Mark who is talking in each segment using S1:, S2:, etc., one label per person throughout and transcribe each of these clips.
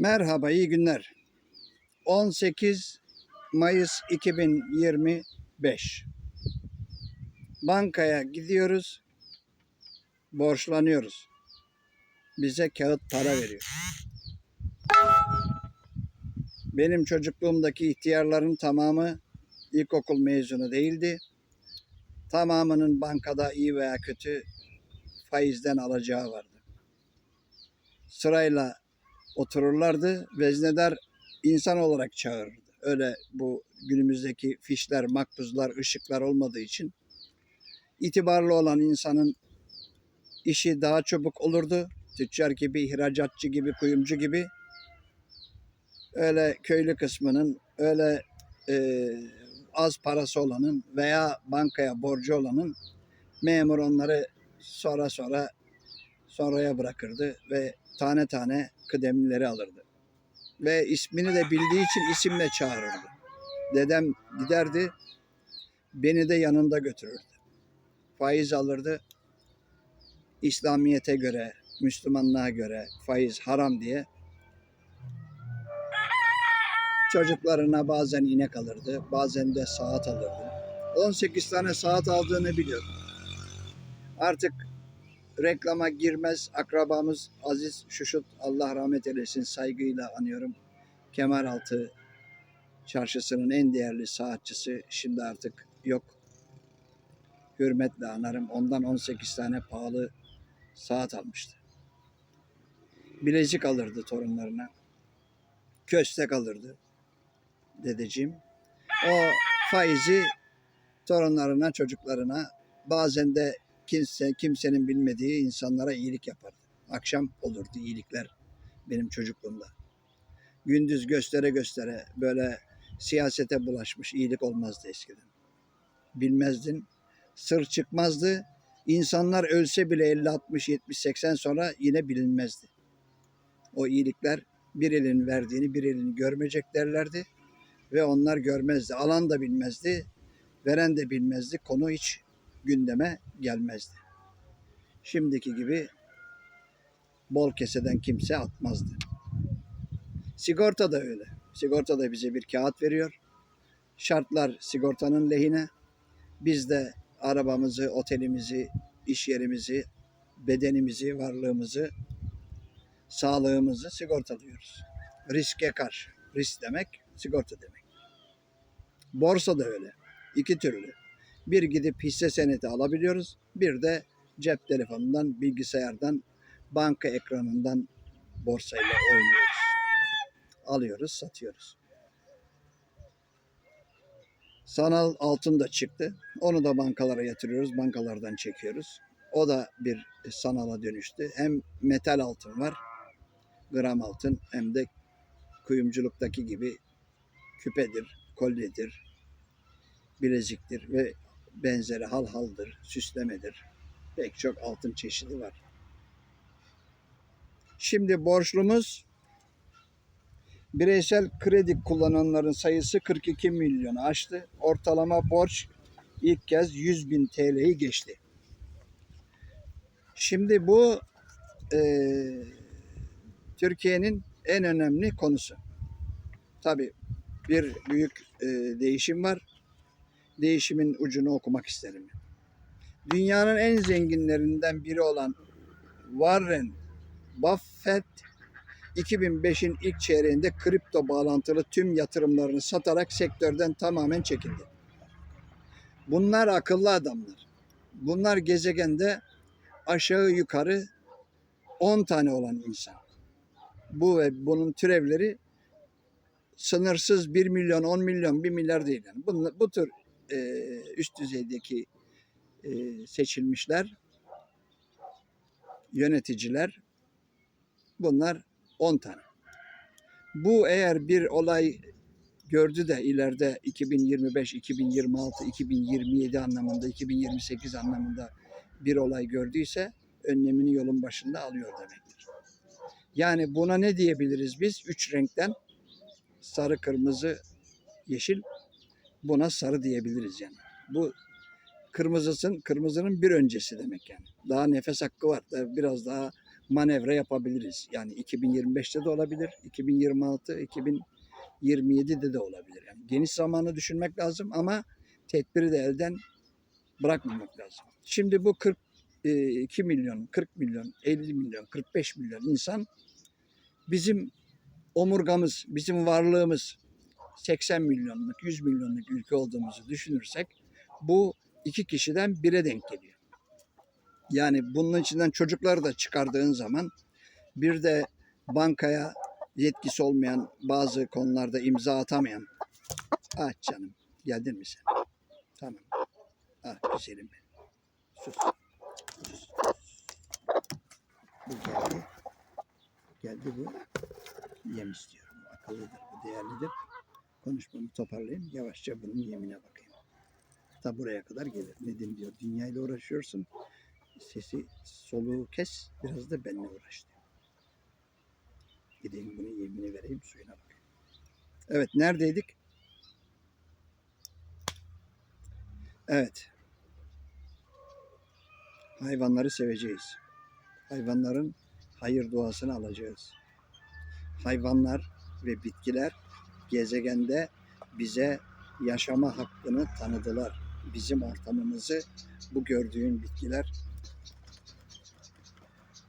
S1: Merhaba, iyi günler. 18 Mayıs 2025. Bankaya gidiyoruz, borçlanıyoruz. Bize kağıt para veriyor. Benim çocukluğumdaki ihtiyarların tamamı ilkokul mezunu değildi. Tamamının bankada iyi veya kötü faizden alacağı vardı. Sırayla otururlardı. Veznedar insan olarak çağırırdı. Öyle bu günümüzdeki fişler, makbuzlar, ışıklar olmadığı için itibarlı olan insanın işi daha çabuk olurdu. Tüccar gibi, ihracatçı gibi, kuyumcu gibi. Öyle köylü kısmının, öyle e, az parası olanın veya bankaya borcu olanın memur onları sonra sonra sonraya bırakırdı ve tane tane kıdemlileri alırdı. Ve ismini de bildiği için isimle çağırırdı. Dedem giderdi, beni de yanında götürürdü. Faiz alırdı. İslamiyete göre, Müslümanlığa göre faiz haram diye çocuklarına bazen inek alırdı, bazen de saat alırdı. 18 tane saat aldığını biliyorum. Artık reklama girmez akrabamız Aziz Şuşut Allah rahmet eylesin saygıyla anıyorum. Kemeraltı çarşısının en değerli saatçısı şimdi artık yok. Hürmetle anarım. Ondan 18 tane pahalı saat almıştı. Bilezik alırdı torunlarına. Köstek alırdı dedeciğim. O faizi torunlarına, çocuklarına bazen de kimse kimsenin bilmediği insanlara iyilik yapardı. Akşam olurdu iyilikler benim çocukluğumda. Gündüz göstere göstere böyle siyasete bulaşmış iyilik olmazdı eskiden. Bilmezdin. Sır çıkmazdı. İnsanlar ölse bile 50, 60, 70, 80 sonra yine bilinmezdi. O iyilikler bir elin verdiğini bir elini görmeyecek derlerdi ve onlar görmezdi. Alan da bilmezdi, veren de bilmezdi. Konu hiç gündeme gelmezdi. Şimdiki gibi bol keseden kimse atmazdı. Sigorta da öyle. Sigorta da bize bir kağıt veriyor. Şartlar sigortanın lehine. Biz de arabamızı, otelimizi, iş yerimizi, bedenimizi, varlığımızı, sağlığımızı sigortalıyoruz. Riske karşı. Risk demek sigorta demek. Borsa da öyle. İki türlü. Bir gidip hisse senedi alabiliyoruz. Bir de cep telefonundan, bilgisayardan, banka ekranından borsayla oynuyoruz. Alıyoruz, satıyoruz. Sanal altın da çıktı. Onu da bankalara yatırıyoruz, bankalardan çekiyoruz. O da bir sanala dönüştü. Hem metal altın var, gram altın hem de kuyumculuktaki gibi küpedir, kolyedir, bileziktir ve benzeri hal haldır, süslemedir. Pek çok altın çeşidi var. Şimdi borçlumuz bireysel kredi kullananların sayısı 42 milyonu aştı. Ortalama borç ilk kez 100 bin TL'yi geçti. Şimdi bu eee Türkiye'nin en önemli konusu. Tabii bir büyük e, değişim var. Değişimin ucunu okumak isterim. Dünyanın en zenginlerinden biri olan Warren Buffett 2005'in ilk çeyreğinde kripto bağlantılı tüm yatırımlarını satarak sektörden tamamen çekildi. Bunlar akıllı adamlar. Bunlar gezegende aşağı yukarı 10 tane olan insan bu ve bunun türevleri sınırsız 1 milyon, 10 milyon, 1 milyar değil. Yani bu, bu tür e, üst düzeydeki e, seçilmişler, yöneticiler bunlar 10 tane. Bu eğer bir olay gördü de ileride 2025, 2026, 2027 anlamında, 2028 anlamında bir olay gördüyse önlemini yolun başında alıyor demektir. Yani buna ne diyebiliriz biz? Üç renkten sarı, kırmızı, yeşil buna sarı diyebiliriz yani. Bu kırmızısın, kırmızının bir öncesi demek yani. Daha nefes hakkı var. Biraz daha manevra yapabiliriz. Yani 2025'te de olabilir, 2026, 2027'de de olabilir. Yani geniş zamanı düşünmek lazım ama tedbiri de elden bırakmamak lazım. Şimdi bu 42 milyon, 40 milyon, 50 milyon, 45 milyon insan bizim omurgamız, bizim varlığımız 80 milyonluk, 100 milyonluk ülke olduğumuzu düşünürsek bu iki kişiden bire denk geliyor. Yani bunun içinden çocukları da çıkardığın zaman bir de bankaya yetkisi olmayan bazı konularda imza atamayan ah canım geldin mi sen? Tamam. Ah güzelim benim. Sus. Sus. Bu geldi. Geldi bu. Yem istiyorum. Akıllıdır. Bu değerlidir. Konuşmamı toparlayayım. Yavaşça bunun yemine bakayım. Ta buraya kadar gelir. Nedim diyor. Dünyayla uğraşıyorsun. Sesi soluğu kes. Biraz da benimle uğraş diyor. Gideyim bunun yemini vereyim. Suyuna bakayım. Evet. Neredeydik? Evet. Hayvanları seveceğiz. Hayvanların hayır duasını alacağız. Hayvanlar ve bitkiler gezegende bize yaşama hakkını tanıdılar. Bizim ortamımızı bu gördüğün bitkiler,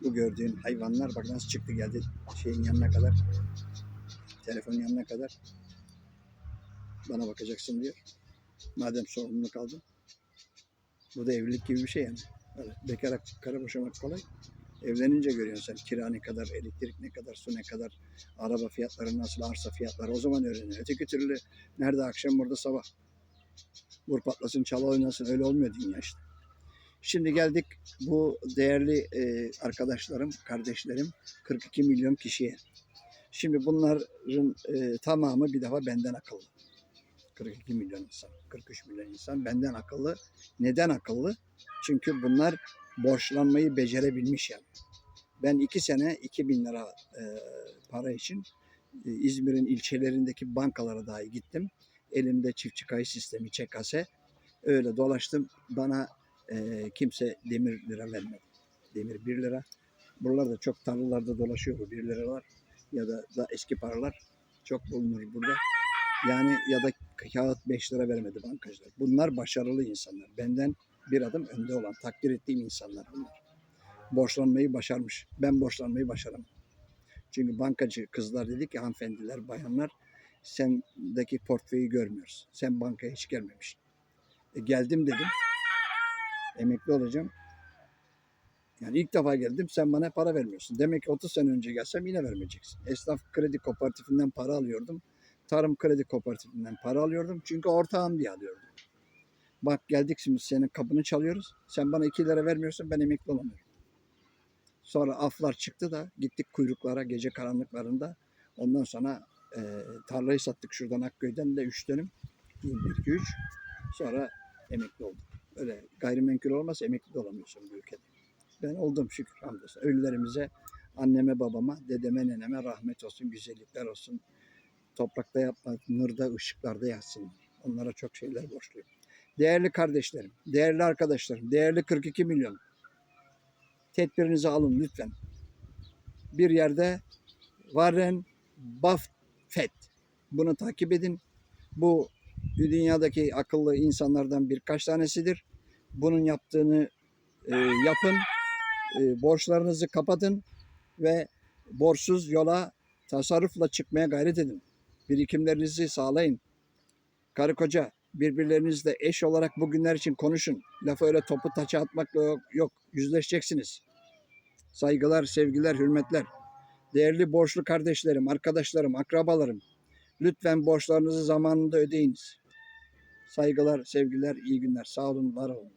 S1: bu gördüğün hayvanlar bak nasıl çıktı geldi şeyin yanına kadar, telefonun yanına kadar. Bana bakacaksın diyor. Madem sorumluluk aldın. Bu da evlilik gibi bir şey yani. Öyle bekara kara boşamak kolay. Evlenince görüyorsun sen kira ne kadar, elektrik ne kadar, su ne kadar, araba fiyatları nasıl, arsa fiyatları o zaman öğreniyor. Öteki türlü nerede akşam burada sabah. Vur patlasın, çala oynasın öyle olmuyor dünya işte. Şimdi geldik bu değerli e, arkadaşlarım, kardeşlerim 42 milyon kişiye. Şimdi bunların e, tamamı bir defa benden akıllı. 42 milyon insan, 43 milyon insan benden akıllı. Neden akıllı? Çünkü bunlar borçlanmayı becerebilmiş yani. Ben iki sene 2000 lira e, para için e, İzmir'in ilçelerindeki bankalara dahi gittim. Elimde çiftçi kayıt sistemi ÇKS. Öyle dolaştım. Bana e, kimse demir lira vermedi. Demir 1 lira. Buralarda çok tarlalarda dolaşıyor bu 1 liralar. Ya da, da eski paralar çok bulunur burada. Yani ya da kağıt 5 lira vermedi bankacılar. Bunlar başarılı insanlar. Benden bir adım önde olan, takdir ettiğim insanlar bunlar. Borçlanmayı başarmış. Ben borçlanmayı başaramam. Çünkü bankacı kızlar dedi ki hanımefendiler, bayanlar sendeki portföyü görmüyoruz. Sen bankaya hiç gelmemişsin. E, geldim dedim. Emekli olacağım. Yani ilk defa geldim sen bana para vermiyorsun. Demek ki 30 sene önce gelsem yine vermeyeceksin. Esnaf kredi kooperatifinden para alıyordum. Tarım kredi kooperatifinden para alıyordum. Çünkü ortağım diye alıyordum. Bak geldik şimdi senin kapını çalıyoruz. Sen bana 2 lira vermiyorsun ben emekli olamıyorum. Sonra aflar çıktı da gittik kuyruklara gece karanlıklarında. Ondan sonra e, tarlayı sattık şuradan Akköy'den de 3 dönüm. 1, 2, 3. Sonra emekli olduk. Öyle gayrimenkul olmazsa emekli olamıyorsun bu ülkede. Ben oldum şükür hamdolsun. Ölülerimize, anneme, babama, dedeme, neneme rahmet olsun, güzellikler olsun. Toprakta yapma, nurda, ışıklarda yatsın. Onlara çok şeyler borçluyum. Değerli kardeşlerim, değerli arkadaşlarım, değerli 42 milyon. Tedbirinizi alın lütfen. Bir yerde Warren Buffett. Bunu takip edin. Bu dünyadaki akıllı insanlardan birkaç tanesidir. Bunun yaptığını e, yapın. E, borçlarınızı kapatın ve borçsuz yola tasarrufla çıkmaya gayret edin. Birikimlerinizi sağlayın. Karı koca birbirlerinizle eş olarak bugünler için konuşun. Lafı öyle topu taça atmakla yok, yok. Yüzleşeceksiniz. Saygılar, sevgiler, hürmetler. Değerli borçlu kardeşlerim, arkadaşlarım, akrabalarım. Lütfen borçlarınızı zamanında ödeyiniz. Saygılar, sevgiler, iyi günler. Sağ olun, var olun.